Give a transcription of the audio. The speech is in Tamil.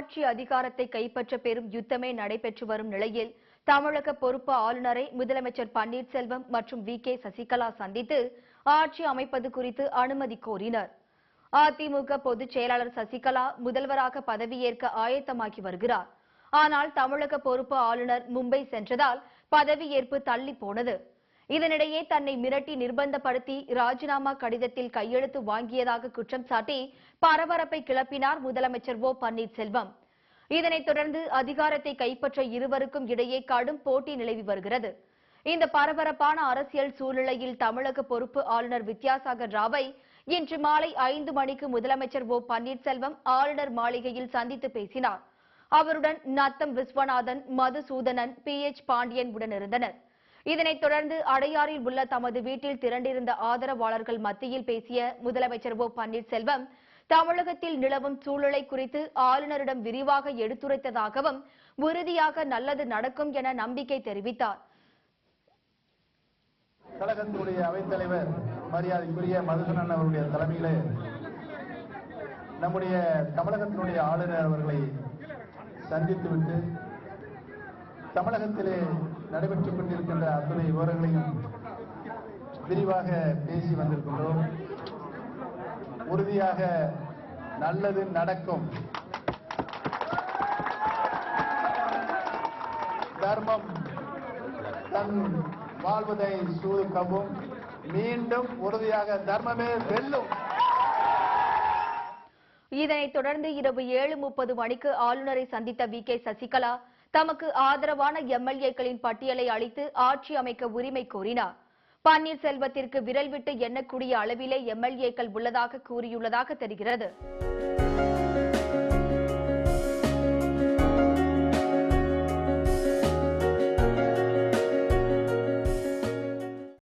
ஆட்சி அதிகாரத்தை கைப்பற்ற பெரும் யுத்தமே நடைபெற்று வரும் நிலையில் தமிழக பொறுப்பு ஆளுநரை முதலமைச்சர் பன்னீர்செல்வம் மற்றும் வி. கே. சசிகலா சந்தித்து ஆட்சி அமைப்பது குறித்து அனுமதி கோரினர். அதிமுக பொதுச் செயலாளர் சசிகலா முதல்வராக பதவியேற்க ஆயத்தமாகி வருகிறார். ஆனால் தமிழக பொறுப்பு ஆளுநர் மும்பை சென்றதால் பதவியேற்பு தள்ளி போனது. இதனிடையே தன்னை மிரட்டி நிர்பந்தப்படுத்தி ராஜினாமா கடிதத்தில் கையெழுத்து வாங்கியதாக குற்றம் சாட்டி பரபரப்பை கிளப்பினார் முதலமைச்சர் ஓ பன்னீர்செல்வம். இதனைத் தொடர்ந்து அதிகாரத்தை கைப்பற்ற இருவருக்கும் இடையே கடும் போட்டி நிலவி வருகிறது. இந்த பரபரப்பான அரசியல் சூழ்நிலையில் தமிழக பொறுப்பு ஆளுநர் வித்யாசாகர் ராவை இன்று மாலை ஐந்து மணிக்கு முதலமைச்சர் ஓ பன்னீர்செல்வம் ஆளுநர் மாளிகையில் சந்தித்து பேசினார். அவருடன் நத்தம் விஸ்வநாதன் மதுசூதனன் பி எச் பாண்டியன் உடன் இருந்தனர் இதனைத் தொடர்ந்து அடையாறில் உள்ள தமது வீட்டில் திரண்டிருந்த ஆதரவாளர்கள் மத்தியில் பேசிய முதலமைச்சர் ஓ பன்னீர்செல்வம் தமிழகத்தில் நிலவும் சூழலை குறித்து ஆளுநரிடம் விரிவாக எடுத்துரைத்ததாகவும் உறுதியாக நல்லது நடக்கும் என நம்பிக்கை தெரிவித்தார். கழகத்துடைய அவைத்தலைவர் மரியாதைக்குரிய மதுசனன் அவருடைய தலைமையிலே நம்முடைய தமிழகத்தினுடைய ஆளுநர் அவர்களை சந்தித்துவிட்டு தமிழகத்திலே நடைபெற்றுக் கொண்டிருக்கின்ற அத்துணை விவரங்களையும் விரிவாக பேசி வந்திருக்கின்றோம். உறுதியாக நல்லது நடக்கும். தர்மம் தன் வாழ்வதை சூதுக்கவும். மீண்டும் உறுதியாக தர்மமே வெல்லும். இதனைத் தொடர்ந்து இரவு ஏழு முப்பது மணிக்கு ஆளுநரை சந்தித்த வி கே சசிகலா தமக்கு ஆதரவான எம்எல்ஏக்களின் பட்டியலை அளித்து ஆட்சி அமைக்க உரிமை கோரினார். பன்னீர்செல்வத்திற்கு விரல் விட்டு எண்ணக்கூடிய அளவிலே எம்எல்ஏக்கள் உள்ளதாக கூறியுள்ளதாக தெரிகிறது.